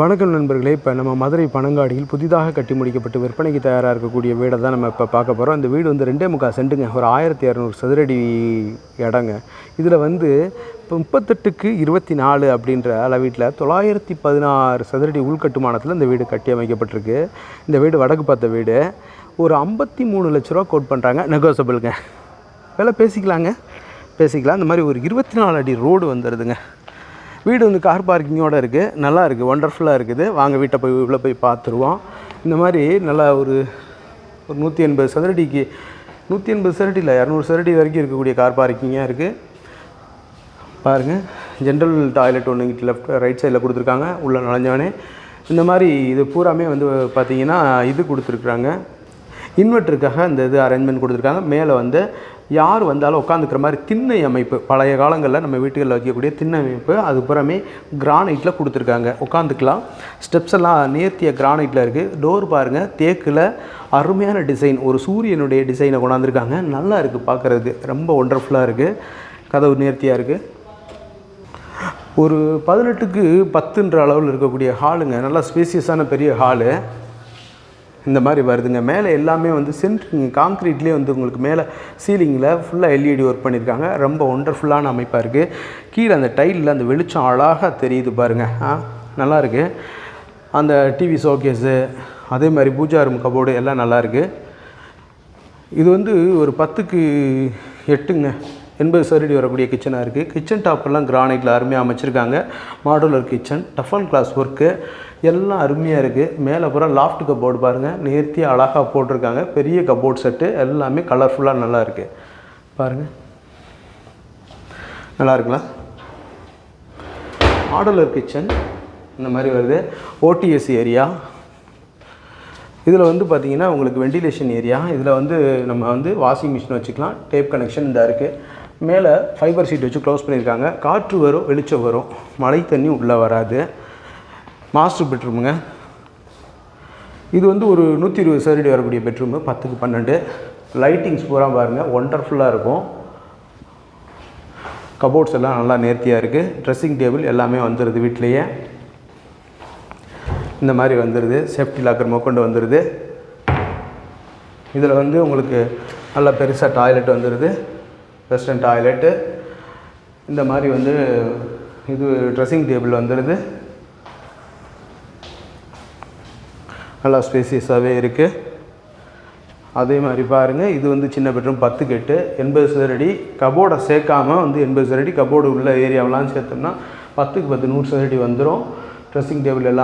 வணக்கம் நண்பர்களே. இப்போ நம்ம மதுரை பனங்காடியில் புதிதாக கட்டி முடிக்கப்பட்டு விற்பனைக்கு தயாராக இருக்கக்கூடிய வீடை தான் நம்ம இப்போ பார்க்க போகிறோம் இந்த வீடு வந்து ரெண்டே முக்கால் சென்ட்டுங்க. ஒரு ஆயிரத்தி இரநூறு சதுரடி இடங்க இதில் வந்து இப்போ முப்பத்தெட்டுக்கு இருபத்தி நாலு அப்படின்ற அளவீட்டில் தொள்ளாயிரத்தி பதினாறு சதுரடி உள்கட்டுமானத்தில் இந்த வீடு கட்டி அமைக்கப்பட்டிருக்கு. இந்த வீடு வடக்கு பார்த்த வீடு. ஒரு ஐம்பத்தி மூணு லட்ச ரூபா கோட் பண்ணுறாங்க நெகோசபிளுங்க விலை பேசிக்கலாங்க. பேசிக்கலாம். இந்த மாதிரி ஒரு இருபத்தி நாலு அடி ரோடு வந்துடுதுங்க வீடு வந்து கார் பார்க்கிங்கோடு இருக்குது நல்லா இருக்குது ஒண்டர்ஃபுல்லாக இருக்குது. வாங்க வீட்டை போய் உள்ளே போய் பார்த்துருவோம். இந்த மாதிரி நல்லா ஒரு ஒரு நூற்றி எண்பது சதுரடிக்கு நூற்றி எண்பது சதுரடி இல்லை இரநூறு சதுரடி வரைக்கும் இருக்கக்கூடிய கார் பார்க்கிங்காக இருக்குது பாருங்கள் ஜென்ரல் டாய்லெட் ஒன்று இங்கிட்ட லெஃப்ட் ரைட் சைடில் கொடுத்துருக்காங்க. உள்ளே நுழைஞ்சவனே இந்த மாதிரி இது பூராமே வந்து பார்த்தீங்கன்னா இது கொடுத்துருக்குறாங்க. இன்வெர்ட்டருக்காக இந்த இது அரேஞ்ச்மெண்ட் கொடுத்துருக்காங்க. மேலே வந்து யார் வந்தாலும் உட்காந்துக்கிற மாதிரி திண்ணை அமைப்பு. பழைய காலங்களில் நம்ம வீட்டுகளில் வைக்கக்கூடிய திண்ணை அமைப்பு. அது புறமே கிரானைட்டில் கொடுத்துருக்காங்க. உட்காந்துக்கலாம் ஸ்டெப்ஸ் எல்லாம் நேர்த்திய கிரானைட்டில் இருக்குது டோர் பாருங்கள் தேக்கில் அருமையான டிசைன் ஒரு சூரியனுடைய டிசைனை கொண்டாந்துருக்காங்க. நல்லா இருக்குது பார்க்குறதுக்கு. ரொம்ப ஒண்டர்ஃபுல்லாக இருக்குது கதவு நேர்த்தியாக இருக்குது ஒரு பதினெட்டுக்கு பத்துன்ற அளவில் இருக்கக்கூடிய ஹாலுங்க நல்லா ஸ்பேசியஸான பெரிய ஹாலு இந்த மாதிரி வருதுங்க. மேலே எல்லாமே வந்து சென்ட்ரிங் காங்க்ரீட்லேயே வந்து உங்களுக்கு மேலே சீலிங்கில் ஃபுல்லாக எல்இடி ஒர்க் பண்ணியிருக்காங்க. ரொம்ப ஒண்டர்ஃபுல்லான அமைப்பாக இருக்குது கீழே அந்த டைலில் அந்த வெளிச்சம் அழகாக தெரியுது பாருங்கள் ஆ நல்லாயிருக்கு அந்த டிவி ஷோகேஸு அதே மாதிரி பூஜா ரூம் கபோர்டு எல்லாம் நல்லாயிருக்கு இது வந்து ஒரு பத்துக்கு எட்டுங்க. எண்பது சதுரடி வரக்கூடிய கிச்சனாக இருக்குது கிச்சன் டாப்பெல்லாம் கிரானைட்டில் அருமையாக அமைச்சிருக்காங்க. மாடுலர் கிச்சன் டஃபல் கிளாஸ் ஒர்க்கு எல்லாம் அருமையாக இருக்குது மேலே பூரா லாஃப்ட் கபோர்டு பாருங்கள் நேர்த்தியாக அழகாக போட்டிருக்காங்க. பெரிய கபோர்ட் செட்டு எல்லாமே கலர்ஃபுல்லாக நல்லா இருக்குது பாருங்கள் நல்லா இருக்குங்களா? மாடுலர் கிச்சன் இந்த மாதிரி வருது. ஓடிஎஸ் ஏரியா இதில் வந்து பார்த்திங்கன்னா உங்களுக்கு வெண்டிலேஷன் ஏரியா இதில் வந்து நம்ம வந்து வாஷிங் மிஷின் வச்சுக்கலாம். டேப் கனெக்ஷன் இந்த இருக்குது மேலே ஃபைபர் சீட் வச்சு க்ளோஸ் பண்ணியிருக்காங்க. காற்று வரும் வெளிச்சம் வரும். மழை தண்ணி உள்ளே வராது. மாஸ்டர் பெட்ரூமுங்க இது வந்து ஒரு நூற்றி இருபது சதுரடி வரக்கூடிய பெட்ரூமு பத்துக்கு பன்னெண்டு. லைட்டிங்ஸ் பூரா பாருங்கள் ஒண்டர்ஃபுல்லாக இருக்கும். கபோர்ட்ஸ் எல்லாம் நல்லா நேர்த்தியாக இருக்குது ட்ரெஸ்ஸிங் டேபிள் எல்லாமே வந்துடுது வீட்டிலையே இந்த மாதிரி வந்துடுது சேஃப்டி லாக்கர் மொக்கொண்டு வந்துடுது இதில் வந்து உங்களுக்கு நல்லா பெருசாக டாய்லெட் வந்துடுது வெஸ்டர்ன் டாய்லெட்டு இந்த மாதிரி வந்து இது ட்ரெஸ்ஸிங் டேபிள் வந்துடுது நல்லா ஸ்பேசியஸாகவே இருக்குது அதே மாதிரி பாருங்கள் இது வந்து சின்ன பெட்ரூம் பத்து கெட்டு எண்பது சதுரடி. கபோர்டை சேர்க்காம வந்து எண்பது சதுரடி கபோர்டு உள்ள ஏரியாவெலாம் சேர்த்தோம்னா பத்துக்கு பத்து நூறு சதுரடி வந்துடும் ட்ரெஸ்ஸிங் டேபிள் எல்லாம்